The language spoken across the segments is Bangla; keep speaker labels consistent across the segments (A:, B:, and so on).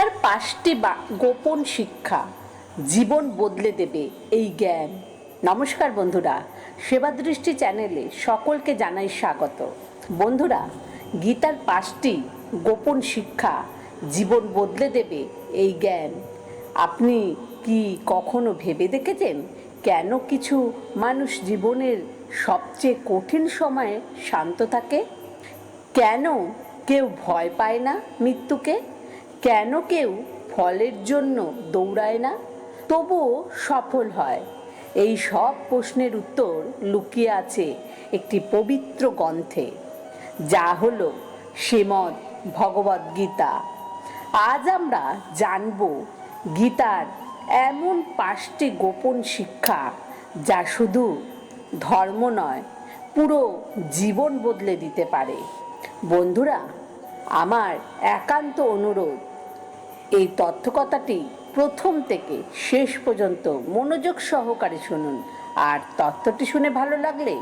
A: গীতার পাঁচটি বা- গোপন শিক্ষা, জীবন বদলে দেবে এই জ্ঞান। নমস্কার বন্ধুরা সেবা দৃষ্টি চ্যানেলে সকলকে জানাই স্বাগত। বন্ধুরা, গীতার পাঁচটি গোপন শিক্ষা, জীবন বদলে দেবে এই জ্ঞান। আপনি কি কখনো ভেবে দেখেছেন কেন কিছু মানুষ জীবনের সবচেয়ে কঠিন সময়ে শান্ত থাকে? কেন কেউ ভয় পায় না মৃত্যুকে? কেন কেউ ফলের জন্য দৌড়ায় না? তবুও সফল হয়। এই সব প্রশ্নের উত্তর লুকিয়ে আছে একটি পবিত্র গ্রন্থে, যা হল শ্রীমদ ভগবদ গীতা। আজ আমরা জানব গীতার এমন পাঁচটি গোপন শিক্ষা, যা শুধু ধর্ম নয়, পুরো জীবন বদলে দিতে পারে। বন্ধুরা, আমার একান্ত অনুরোধ এই তথ্যকথাটি প্রথম থেকে শেষ পর্যন্ত মনোযোগ সহকারে শুনুন। আর তথ্যটি শুনে ভালো লাগলে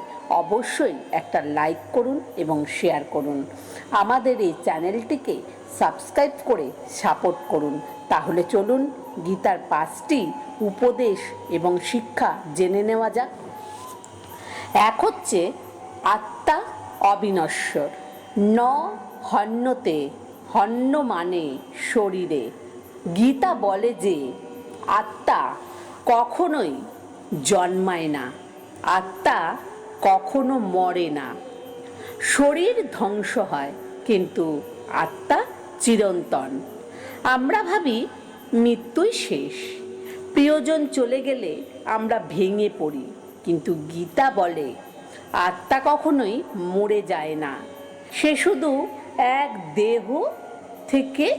A: অবশ্যই একটা লাইক করুন এবং শেয়ার করুন। আমাদের এই চ্যানেলটিকে সাবস্ক্রাইব করে সাপোর্ট করুন। তাহলে চলুন গীতার পাঁচটি উপদেশ এবং শিক্ষা জেনে নেওয়া যাক। এক হচ্ছে আত্মা অবিনশ্বর। ন হন্যতে হন্য মানে শরীরে। গীতা বলে যে, আত্মা কখনোই জন্মায় না, আত্মা কখনো মরে না। শরীর ধ্বংস হয়, কিন্তু আত্মা চিরন্তন। আমরা ভাবি, মৃত্যুই শেষ। প্রিয়জন চলে গেলে আমরা ভেঙে পড়ি, কিন্তু গীতা বলে, আত্মা কখনোই মরে যায় না। সে শুধু এক দেহ থেকে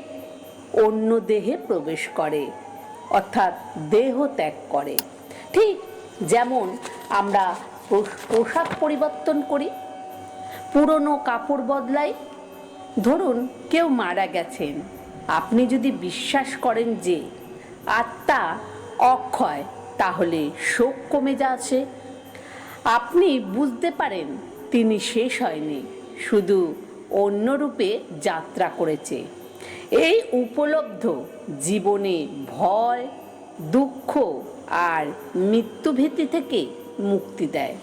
A: অন্য দেহে প্রবেশ করে, অর্থাৎ দেহ ত্যাগ করে। ঠিক যেমন আমরা পোশ- পোশাক পরিবর্তন করি, পুরনো কাপড় বদলাই। ধরুন কেউ মারা গেছেন, আপনি যদি বিশ্বাস করেন যে আত্মা অক্ষয়, তাহলে শোক কমে যাচ্ছে। আপনি বুঝতে পারেন তিনি শেষ হয়নি, শুধু অন্য রূপে যাত্রা করেছে। এই উপলব্ধ জীবনে ভয়, দুঃখ আর মৃত্যুভীতি থেকে মুক্তি দেয়।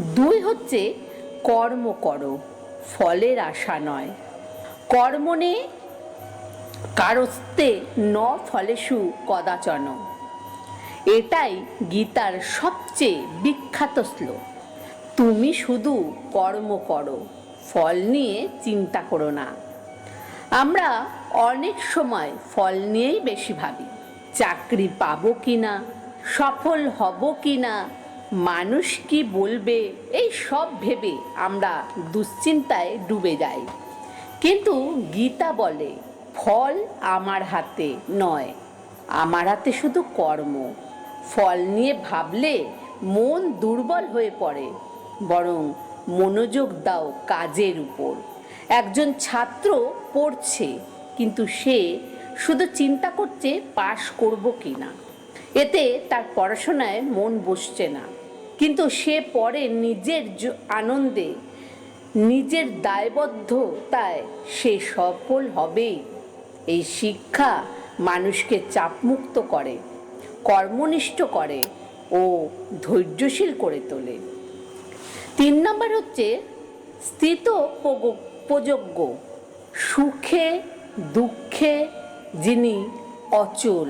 A: দুই হচ্ছে কর্ম করো, ফলের আশা নয়। কর্ম কর্মণে কারস্তে ন ফলেষু কদাচন। এটাই গীতার সবচেয়ে বিখ্যাত শ্লোক। তুমি শুধু কর্ম করো ফল নিয়ে চিন্তা করো না। আমরা অনেক সময় ফল নিয়েই বেশি ভাবি, চাকরি পাবো কি না সফল হব কি না মানুষ কি বলবে, এই সব ভেবে আমরা দুশ্চিন্তায় ডুবে যাই। কিন্তু গীতা বলে, ফল আমার হাতে নয়, আমার হাতে শুধু কর্ম। ফল নিয়ে ভাবলে মন দুর্বল হয়ে পড়ে, বরং মনোযোগ দাও কাজের উপর। একজন ছাত্র পড়ছে, কিন্তু সে শুধু চিন্তা করছে পাশ করব কি না এতে তার পড়াশোনায় মন বসছে না। কিন্তু সে পরে নিজের আনন্দে, নিজের দায়বদ্ধতায় সে সফল হবেই। এই শিক্ষা মানুষকে চাপমুক্ত করে, কর্মনিষ্ঠ করে ও ধৈর্যশীল করে তোলে। তিন নম্বর হচ্ছে স্থিত উপযোগ্য সুখে, দুঃখে যিনি অচল,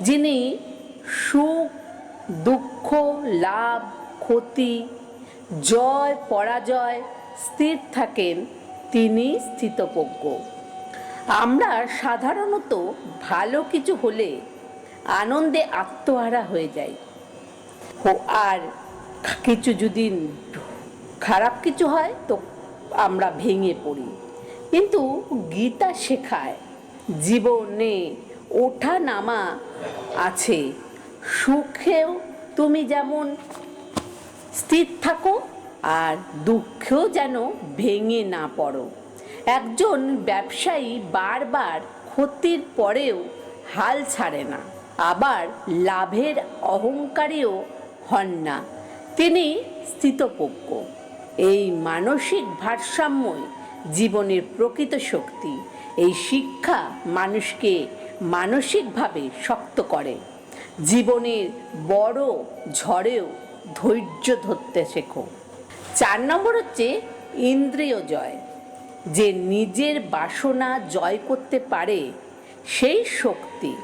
A: যিনি সুখ, দুঃখ, লাভ, ক্ষতি, জয়, পরাজয় স্থির থাকেন, তিনি স্থিতপজ্ঞ আমরা সাধারণত ভালো কিছু হলে আনন্দে আত্মহারা হয়ে যাই। আর কিছু যদি খারাপ কিছু হয়, তো আমরা ভেঙে পড়ি। কিন্তু গীতা শেখায়, জীবনে ওঠা নামা আছে। সুখেও তুমি যেমন স্থির থাকো, আর দুঃখেও যেন ভেঙে না পড়ো। একজন ব্যবসায়ী বারবার ক্ষতির পরেও হাল ছাড়ে না, আবার লাভের অহংকারীও হন না। তিনি স্থিতপজ্ঞ এই মানসিক ভারসাম্যই জীবনের প্রকৃত শক্তি। এই শিক্ষা মানুষকে মানসিকভাবে শক্ত করে। জীবনের বড় ঝড়েও ধৈর্য ধরতে শেখো। চার নম্বর হচ্ছে ইন্দ্রিয় জয়। যে নিজের বাসনা জয় করতে পারে, সেই শক্তি,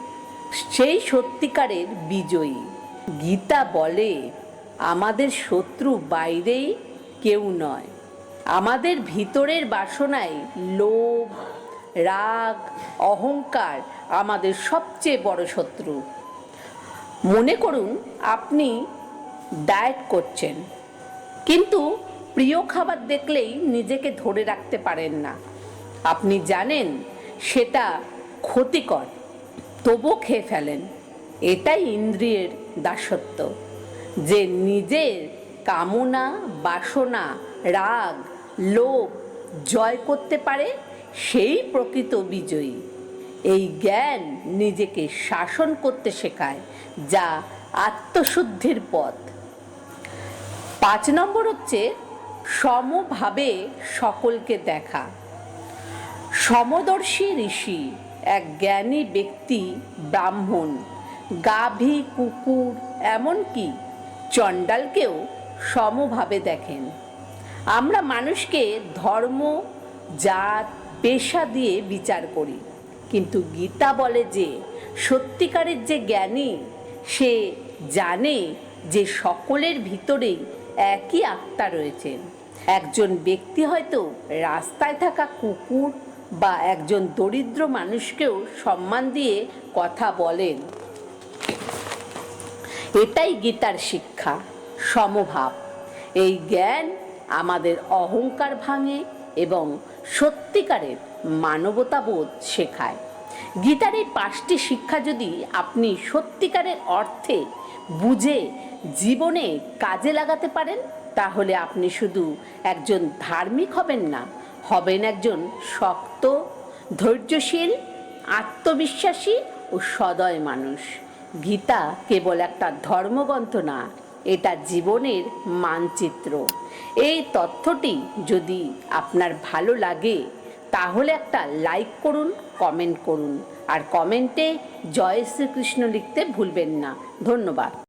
A: সেই সত্যিকারের বিজয়ী। গীতা বলে আমাদের শত্রু বাইরেই কেউ নয়। আমাদের ভিতরের বাসনায় লোভ, রাগ, অহংকার আমাদের সবচেয়ে বড় শত্রু। মনে করুন, আপনি ডায়েট করছেন, কিন্তু প্রিয় খাবার দেখলেই নিজেকে ধরে রাখতে পারেন না। আপনি জানেন, সেটা ক্ষতিকর তবু খেয়ে ফেলেন, এটাই ইন্দ্রিয়ের দাসত্ব। যে নিজের কামনা, বাসনা, রাগ, লোভ জয় করতে পারে, সেই প্রকৃত বিজয়ী। এই জ্ঞান নিজেকে শাসন করতে শেখায়, যা আত্মশুদ্ধির পথ। পাঁচ নম্বর হচ্ছে সমভাবে সকলকে দেখা। সমদর্শী ঋষি এক জ্ঞানী ব্যক্তি ব্রাহ্মণ, গাভী, কুকুর, এমনকি চণ্ডালকেও সমভাবে দেখেন। আমরা মানুষকে ধর্ম, জাত, পেশা দিয়ে বিচার করি। কিন্তু গীতা বলে যে, সত্যিকারের যে জ্ঞানী, সে জানে যে সকলের ভিতরেই একই আত্মা রয়েছেন একজন ব্যক্তি হয়তো রাস্তায় থাকা কুকুর বা একজন দরিদ্র মানুষকেও সম্মান দিয়ে কথা বলেন। এটাই গীতার শিক্ষা, সমভাব। এই জ্ঞান আমাদের অহংকার ভাঙে এবং সত্যিকারের মানবতাবোধ শেখায়। গীতার এই পাঁচটি শিক্ষা যদি আপনি সত্যিকারের অর্থে বুঝে জীবনে কাজে লাগাতে পারেন, তাহলে আপনি শুধু একজন ধার্মিক হবেন না, হবেন একজন শক্ত, ধৈর্যশীল, আত্মবিশ্বাসী ও সদয় মানুষ। গীতা কেবল একটা ধর্মগ্রন্থ না, এটা জীবনের মানচিত্র। এই তথ্যটি যদি আপনার ভালো লাগে, তাহলে একটা লাইক করুন, কমেন্ট করুন। আর কমেন্টে জয় শ্রীকৃষ্ণ লিখতে ভুলবেন না। ধন্যবাদ।